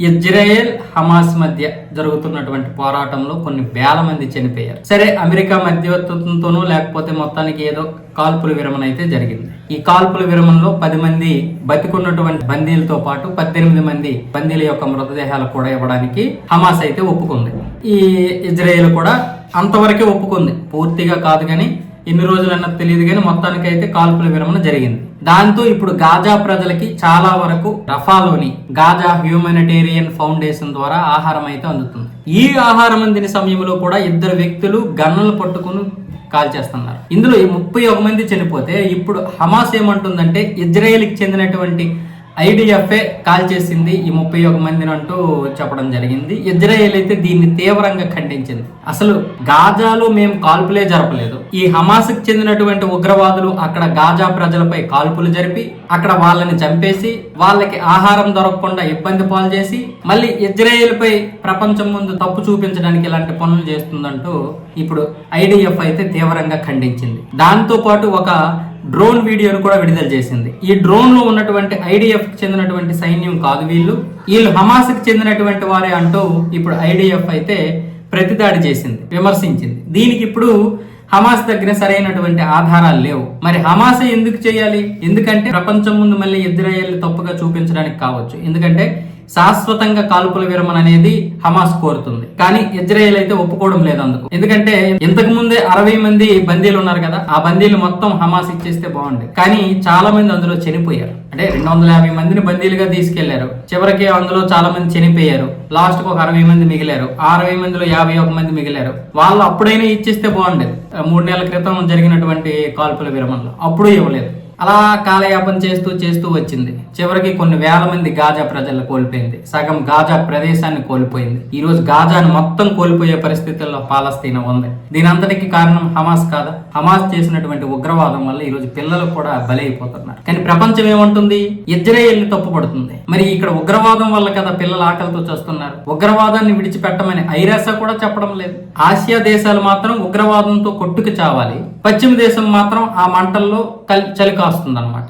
Israel Hamas మధ్య జరుగుతున్నటువంటి పోరాటంలో కొన్ని వేల మంది చనిపోయారు. సరే అమెరికా మధ్యవర్తిత్వంతోనూ లేకపోతే మొత్తానికి ఏదో కాల్పుల విరమణ అయితే జరిగింది. ఈ కాల్పుల విరమణలో పది మంది బతికున్నటువంటి బందీలతో పాటు పద్దెనిమిది మంది బందీల యొక్క మృతదేహాలు కూడా ఇవ్వడానికి హమాస్ అయితే ఒప్పుకుంది. ఈ ఇజ్రాయెల్ కూడా అంతవరకే ఒప్పుకుంది. పూర్తిగా కాదు కానీ ఎన్ని రోజులు అన్నది తెలియదు కానీ మొత్తానికి అయితే కాల్పుల విరమణ జరిగింది. దాంతో ఇప్పుడు గాజా ప్రజలకి చాలా వరకు రఫాలోని గాజా హ్యూమానిటేరియన్ ఫౌండేషన్ ద్వారా ఆహారం అయితే అందుతుంది. ఈ ఆహారం అందిన సమయంలో కూడా ఇద్దరు వ్యక్తులు గన్నులు పట్టుకుని కాల్చేస్తున్నారు ఇందులో ముప్పై ఒక మంది చనిపోతే ఇప్పుడు హమాస్ ఏమంటుందంటే ఇజ్రాయెల్కి చెందినటువంటి ఐడిఎఫ్ఏ కాల్ చేసింది ఈ ముప్పై ఒక మందిని అంటూ చెప్పడం జరిగింది. ఇజ్రాయెల్ అయితే దీన్ని తీవ్రంగా ఖండించింది. అసలు గాజాలో మేము కాల్పులే జరపలేదు. ఈ హమాస్కి చెందినటువంటి ఉగ్రవాదులు అక్కడ గాజా ప్రజలపై కాల్పులు జరిపి అక్కడ వాళ్ళని చంపేసి వాళ్ళకి ఆహారం దొరకకుండా ఇబ్బంది పాలు చేసి మళ్ళీ ఇజ్రాయెల్ పై ప్రపంచం ముందు తప్పు చూపించడానికి ఇలాంటి పనులు చేస్తుందంటూ ఇప్పుడు ఐడిఎఫ్ అయితే తీవ్రంగా ఖండించింది. దాంతో పాటు ఒక డ్రోన్ వీడియోను కూడా విడుదల చేసింది. ఈ డ్రోన్లో ఉన్నటువంటి ఐడిఎఫ్ చెందినటువంటి సైన్యం కాదు వీళ్ళు. వీళ్ళు హమాస్కి చెందినటువంటి వారే అంటూ ఇప్పుడు ఐడిఎఫ్ అయితే ప్రతిదాడి చేసింది విమర్శించింది. దీనికి ఇప్పుడు హమాస్ దగ్గర సరైనటువంటి ఆధారాలు లేవు. మరి హమాస్ ఎందుకు చేయాలి? ఎందుకంటే ప్రపంచం ముందు మళ్ళీ ఇజ్రాయెల్ తప్పుగా చూపించడానికి కావచ్చు. ఎందుకంటే శాశ్వతంగా కాల్పుల విరమణ అనేది హమాస్ కోరుతుంది. కానీ ఇజ్రాయెల్ అయితే ఒప్పుకోవడం లేదు అందుకు. ఎందుకంటే ఇంతకు ముందే అరవై మంది బందీలు ఉన్నారు కదా ఆ బందీలు మొత్తం హమాస్ ఇచ్చేస్తే బాగుండేది. కానీ చాలా మంది అందులో చనిపోయారు. అంటే రెండు వందల యాభై మందిని బందీలుగా తీసుకెళ్ళారు. చివరికి అందులో చాలా మంది చనిపోయారు. లాస్ట్కు ఒక అరవై మంది మిగిలారు. ఆ అరవై మందిలో యాభై ఒక మంది మిగిలారు. వాళ్ళు అప్పుడైనా ఇచ్చేస్తే బాగుండేది. మూడు నెలల క్రితం జరిగినటువంటి కాల్పుల విరమణలో. అప్పుడు ఇవ్వలేదు. అలా కాలయాపన చేస్తూ చేస్తూ వచ్చింది. చివరికి కొన్ని వేల మంది గాజా ప్రజలు కోల్పోయింది. సగం గాజా ప్రదేశాన్ని కోల్పోయింది. ఈరోజు గాజాను మొత్తం కోల్పోయే పరిస్థితుల్లో పాలస్తీనా ఉంది. దీనంతటికి కారణం హమాస్ కాదా? హమాస్ చేసినటువంటి ఉగ్రవాదం వల్ల ఈరోజు పిల్లలు కూడా బలైపోతున్నారు. కానీ ప్రపంచం ఏమంటుంది? ఇజ్రాయెల్ని తప్పుపడుతుంది. మరి ఇక్కడ ఉగ్రవాదం వల్ల కదా పిల్లలు ఆకలితో చేస్తున్నారు. ఉగ్రవాదాన్ని విడిచిపెట్టమని ఐరాస కూడా చెప్పడం లేదు. ఆసియా దేశాలు మాత్రం ఉగ్రవాదంతో కొట్టుకు చావాలి. పశ్చిమ దేశం మాత్రం ఆ మంటల్లో కల్ వస్తుందన్నమాట.